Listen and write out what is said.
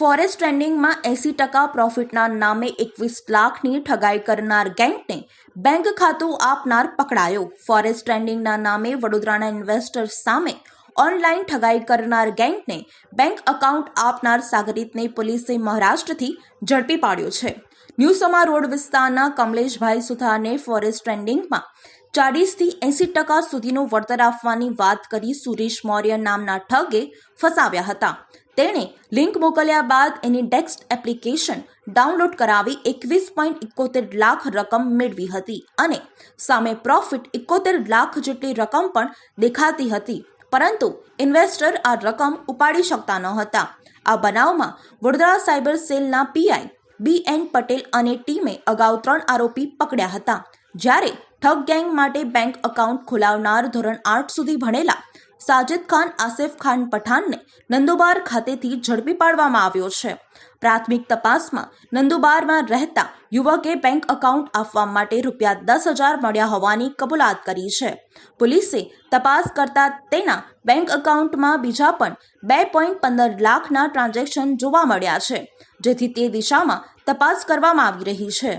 Forest ટ્રેન્ડિંગમાં એસી ટકા પ્રોફિટના નામે એકવીસ લાખની ઠગાઈ કરનાર ગેંગને બેંક ખાતું આપનાર પકડાયો. ફોરેસ્ટ ટ્રેન્ડિંગના નામે વડોદરાના ઇન્વેસ્ટર સામે ઓનલાઈન ઠગાઈ કરનાર ગેંગને બેંક એકાઉન્ટ આપનાર સાગરીતને પોલીસે મહારાષ્ટ્રથી ઝડપી પાડ્યો છે. ન્યૂ સમા રોડ વિસ્તારના કમલેશભાઈ સુથારને ફોરેસ્ટ ટ્રેન્ડિંગમાં ચાળીસથી એંસી ટકા સુધીનું વળતર આપવાની વાત કરી સુરેશ મૌર્ય નામના ઠગે ફસાવ્યા હતા. તેણે લિંક મોકલ્યા બાદ એની ટેક્સ્ટ એપ્લિકેશન ડાઉનલોડ કરાવી એકવીસ પોઈન્ટ એકોતેર લાખ રકમ મેળવી હતી અને સામે પ્રોફિટ એકોતેર લાખ જેટલી રકમ પણ દેખાતી હતી. પરંતુ ઇન્વેસ્ટર આ રકમ ઉપાડી શકતા ન હતા. આ બનાવમાં વડોદરા સાયબર સેલના પીઆઈ બી એન પટેલ અને ટીમે અગાઉ ત્રણ આરોપી પકડ્યા હતા. જ્યારે ઠગ ગેંગ માટે બેંક એકાઉન્ટ ખોલાવનાર ધોરણ આઠ સુધી ભણેલા સાજિદ ખાન, આસિફ ખાન પઠાણને નંદુબાર ખાતેથી ઝડપી પાડવામાં આવ્યો છે. પ્રાથમિક તપાસમાં નંદુબારમાં રહેતા યુવકે બેંક એકાઉન્ટ આપવા માટે રૂપિયા દસ હજાર મળ્યા હોવાની કબૂલાત કરી છે. પોલીસે તપાસ કરતા તેના બેંક એકાઉન્ટમાં બીજા પણ બે પોઈન્ટ પંદર લાખના ટ્રાન્ઝેક્શન જોવા મળ્યા છે, જેથી તે દિશામાં તપાસ કરવામાં આવી રહી છે.